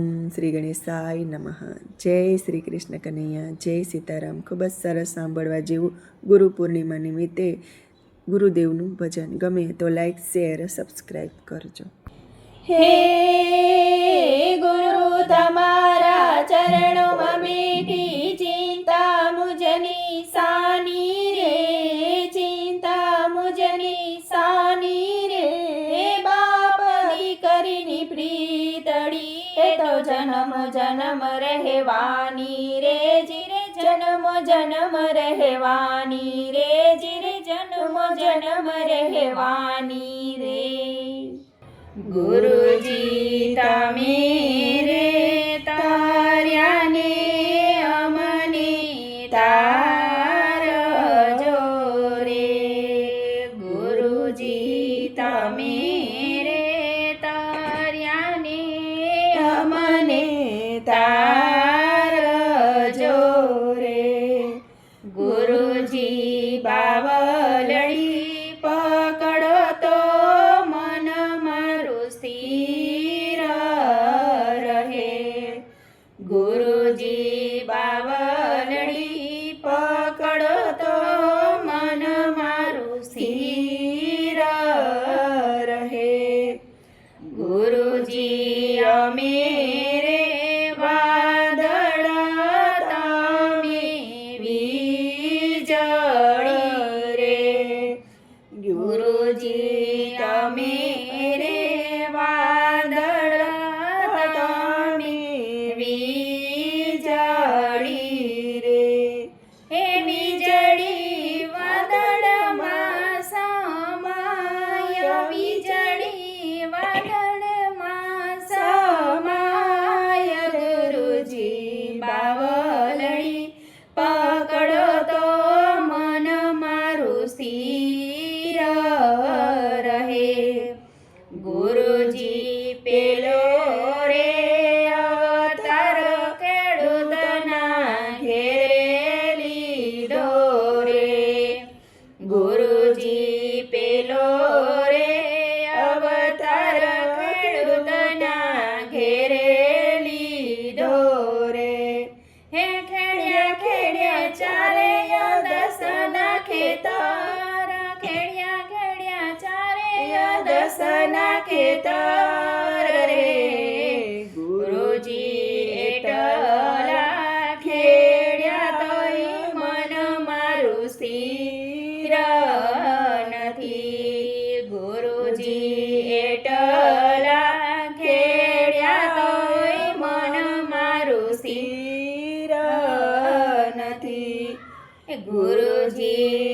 ઓમ શ્રી ગણેશાય નમઃ. જય શ્રી કૃષ્ણ કનૈયા, જય સીતારામ. ખૂબ જ સરસ સાંભળવા જેવું ગુરુ પૂર્ણિમા નિમિત્તે ગુરુદેવનું ભજન. ગમે તો લાઈક શેર સબસ્ક્રાઈબ કરજો. હે ગુરુ, તમારા ચરણોમાં બેઠી ચિંતા મુજની સાની રે, ચિંતા મુજની સાની રે. બાપ દીકરીની પ્રીતડી એ તો જન્મ જન્મ રહેવાની રે, જીરે જન્મ જન્મ રહેવાની રે, જીરે જન્મ જન્મ રહેવાની રે. ગુરુજી તમે Yeah. ગુરુજી ખેતર રે, ગુરુજી એટલા ખેડ્યા તોય મન મારું સ્થિર નથી. ગુરુજી એટલા ખેડ્યા તોય મન મારું ગુરુજી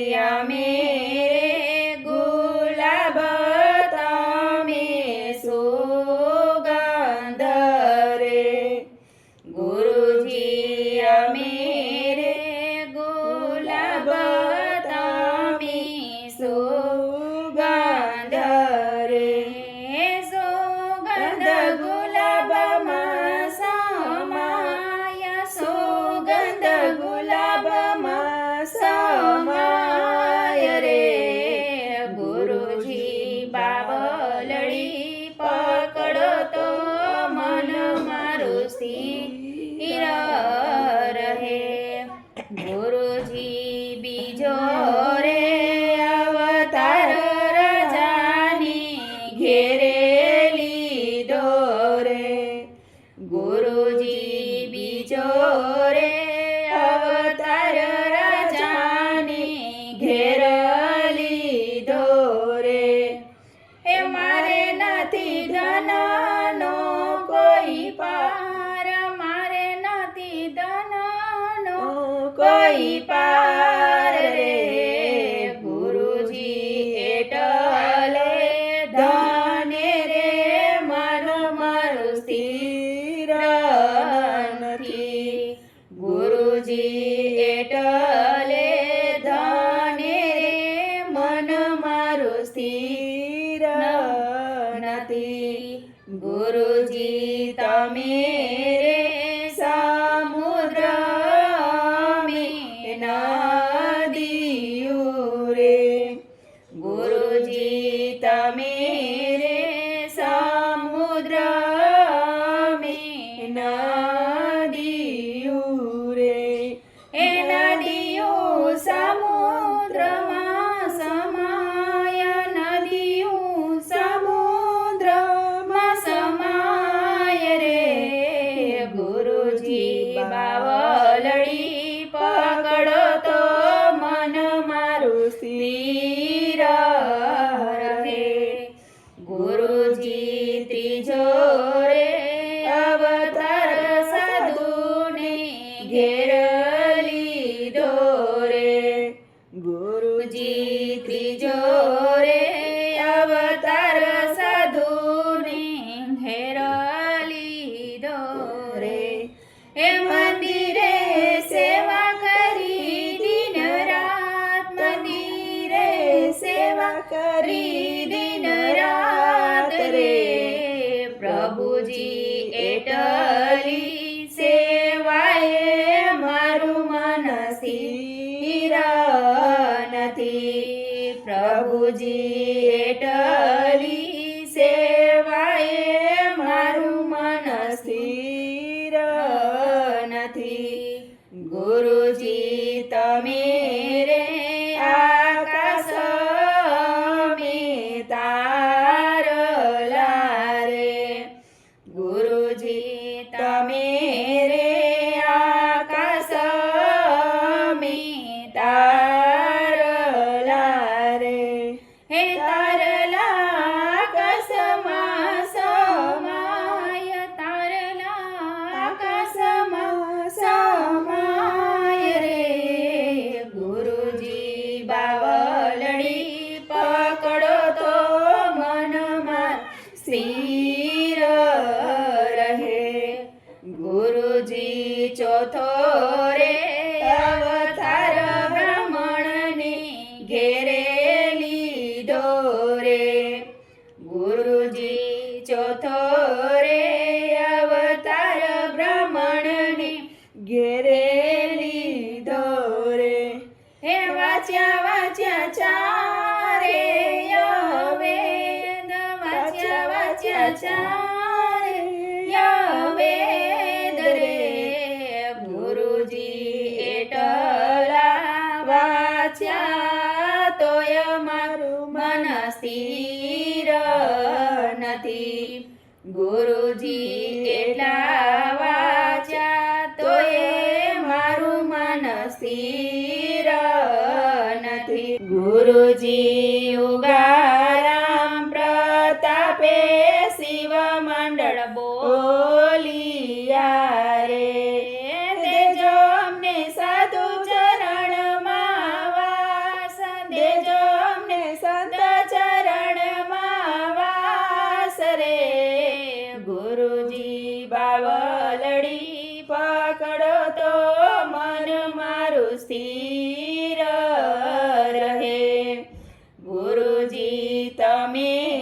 ગુરુજી તમે રે સમુદ્ર નદીયું રે ગુરુજી તમે રે સમુદ્ર અમે ಯಾವ বাবুজি ગુરુજી એટલા વાચ્યા તો એ મારું મન સ્થિર નથી. ગુરુજી ઉગા Dummy.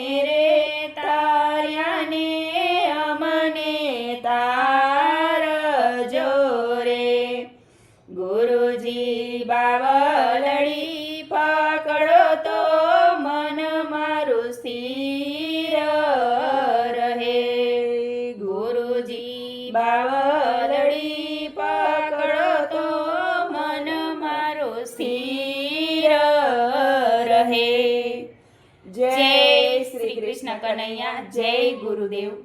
Venha, Jay Gurudeu.